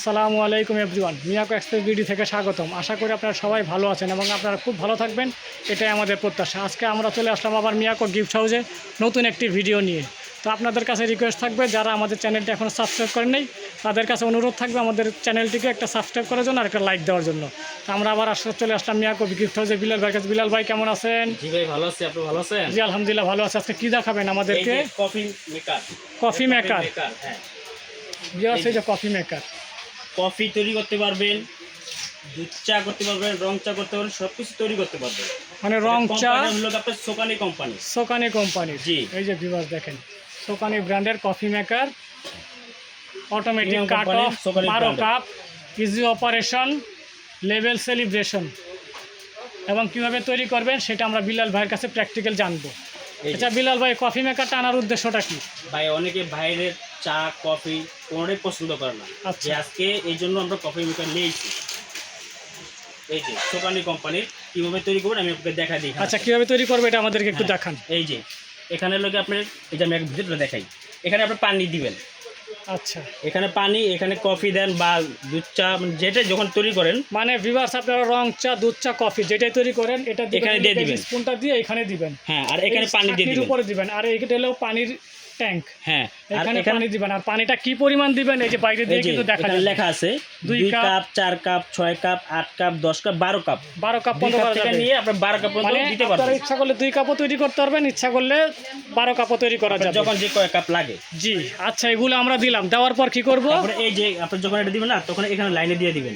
আসসালামু আলাইকুম everyone Miyako express BD থেকে স্বাগতম। আশা করি আপনারা সবাই ভালো আছেন এবং আপনারা খুব ভালো থাকবেন এটাই আমাদের প্রত্যাশা। আজকে আমরা চলে আসলাম আবার মিয়াকো গিফট হাউসে নতুন একটি ভিডিও নিয়ে। তো আপনাদের কাছে রিকোয়েস্ট থাকবে যারা আমাদের চ্যানেলটি এখনও সাবস্ক্রাইব করেন নাই তাদের কাছে অনুরোধ থাকবে আমাদের চ্যানেলটিকে একটা সাবস্ক্রাইব করার জন্য আর একটা লাইক দেওয়ার জন্য। তো আমরা আবার আসলে চলে আসলাম মিয়াকো গিফট হাউসে। বিলাল ভাই কাছে বিলাল ভাই কেমন আছেন? জি ভাই ভালো আছি। আপনি ভালো আছেন? জি আলহামদুলিল্লাহ ভালো আছে। আজকে কী দেখাবেন আমাদেরকে? কফি মেকার কফি মেকার হ্যাঁ। বিয়ার সেই যে কফি মেকার কফি তৈরি করতে পারবেন দুধ চা করতে পারবেন রং চা করতে পারবেন সব কিছু তৈরি করতে পারবেন। মানে রং চা হলো আপনার সোকানি কোম্পানি সোকানি কোম্পানি জি। এই যে ভিউয়ার্স দেখেন সোকানি ব্র্যান্ডের coffee maker automatic cut off বারো cup easy operation level celebration এবং কীভাবে তৈরি করবেন সেটা আমরা বিলাল ভাইয়ের কাছে প্র্যাকটিক্যাল জানব। আচ্ছা বিলাল ভাই কফি মেকারটা আনার উদ্দেশ্যটা কি? ভাই অনেকে বাইরের চা কফি কোনোটাই পছন্দ করে না। আচ্ছা। যে আজকে এই জন্য আমরা কফি মেকার নিয়েছি। এই যে সোকানি কোম্পানির কীভাবে তৈরি করবেন আমি আপনাকে দেখা দিই আচ্ছা কীভাবে তৈরি করবে এটা আমাদেরকে একটু হ্যাঁ, দেখান। এই যে এখানে লোকে আপনার এই যে আমি এক ভিতরে দেখাই। এখানে আপনার পানি দিবেন। আচ্ছা। এখানে পানি এখানে কফি দেন বা দুধ চা মানে যেটা যখন তৈরি করেন। মানে ভিভার্স আপনারা রং চা দুধ চা কফি যেটাই তৈরি করেন এটা এখানে দিয়ে দিবেন। স্পুনটা দিয়ে এখানে দিবেন। হ্যাঁ আর এখানে পানি দিয়ে দিবেন। উপরে দিবেন। আর এইটা হলো পানির ট্যাঙ্ক হ্যাঁ এখানে পানি দিবেন। আর পানিটা কি পরিমাণ দিবেন? এই যে বাইরে দিয়ে কিন্তু দেখা যাবে লেখা আছে দুই কাপ, চার কাপ ছয় কাপ আট কাপ দশ কাপ বারো কাপ। বারো কাপ থেকে নিয়ে আপনার বারো কাপ মানে পর্যন্ত দিতে পারবেন। ইচ্ছা করলে দুই কাপও তৈরি করতে পারবেন ইচ্ছা করলে বারো কাপও তৈরি করা যাবে। যখন যে কয় কাপ লাগে। জি আচ্ছা এগুলো আমরা দিলাম। দেওয়ার পর কি করব? এই যে আপনি যখন এটা দিবেন না তখন এখানে লাইনে দিয়ে দিবেন।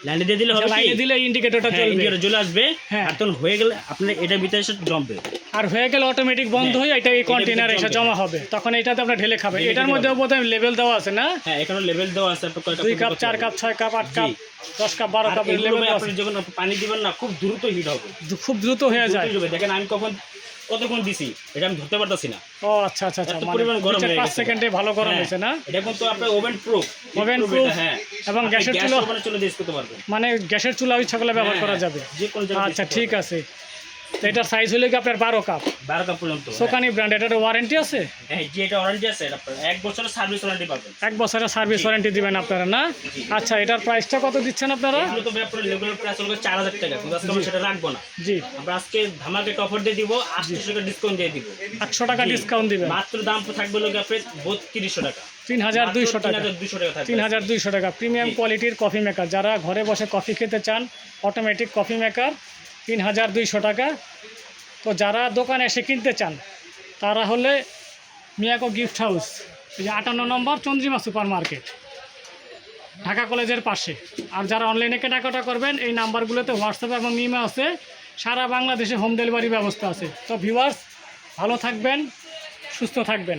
লাইনে দিয়ে দিলে হবে লাইনে দিলে ইন্ডিকেটরটা হ্যাঁ, চলবে। চলে আসবে। হ্যাঁ। আর তখন হয়ে গেলে আপনার এটার ভিতরে এসে জমবে। আর হয়ে গেলে অটোমেটিক বন্ধ হ্যাঁ, হয়ে এটা এই কন্টেনারে এসে জমা হবে। তখন এটাতে আপনার ঢেলে খাবে। এটার মধ্যেও বোধহয় লেভেল দেওয়া আছে না? হ্যাঁ এখানে লেভেল দেওয়া আছে। দুই কাপ চার কাপ ছয় কাপ আট কাপ দশ কাপ বারো এগুলো লেভেল আপনি যখন পানি দিবেন না খুব দ্রুত হিট হবে। খুব দ্রুত হয়ে যায়। দেখেন আমি কখন কতক্ষণ দিছি? এটা আমি ধরতে পারতাছি না। ও আচ্ছা আচ্ছা আচ্ছা মানে পরিমাণ গরম হয়ে গেছে। সেকেন্ডে ভালো গরম হ্যাঁ, হয়েছে না? এটা কিন্তু আপনার ওভেন প্রুফ। ওভেন প্রুফ হ্যাঁ। এবং গ্যাসের গ্যাস চুলো- মানে গ্যাসের চুলা ওই ছাগলে ব্যবহার করা হ্যাঁ, যাবে। যে কোনো জায়গায় আচ্ছা ঠিক আছে। তো এটার সাইজ হলে কি আপনার বারো কাপ। বারো কাপ পর্যন্ত হ্যাঁ। সোকানি ব্র্যান্ড এটার ওয়ারেন্টি আছে? হ্যাঁ যে এটা ওয়ারেন্টি আছে। এটা এক বছরের সার্ভিস ওয়ারেন্টি পাবেন। এক বছরের সার্ভিস ওয়ারেন্টি দিবেন আপনারা না? আচ্ছা এটার প্রাইসটা কত দিচ্ছেন আপনারা? তো আপনার রেগুলার প্রাইস হলো চার হাজার টাকা কিন্তু সেটা রাখব না। জি। আমরা আজকে ধামাকে অফার দিয়ে দিব আটশো টাকা ডিসকাউন্ট দিয়ে দিব। আটশো টাকা ডিসকাউন্ট দিবেন। মাত্র দাম তো থাকবে লোক আপনার বত্রিশশো টাকা। তিন হাজার দুইশো টাকা। দুইশো টাকা তিন হাজার দুইশো টাকা। প্রিমিয়াম কোয়ালিটির কফি মেকার যারা ঘরে বসে কফি খেতে চান অটোমেটিক কফি মেকার তিন হাজার দুইশো টাকা। তো যারা দোকানে এসে কিনতে চান, তারা হলে মিয়াকো গিফট হাউস, এই যে আটান্ন number Chandrima super market Dhaka কলেজের পাশে। আর যারা অনলাইনে কেনাকাটা করবেন, এই নাম্বারগুলোতে হোয়াটসঅ্যাপ এবং ইমে আছে। সারা বাংলাদেশে হোম ডেলিভারি ব্যবস্থা আছে। তো ভিউয়ার্স, ভালো থাকবেন, সুস্থ থাকবেন।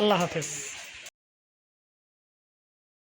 আল্লাহ হাফেজ।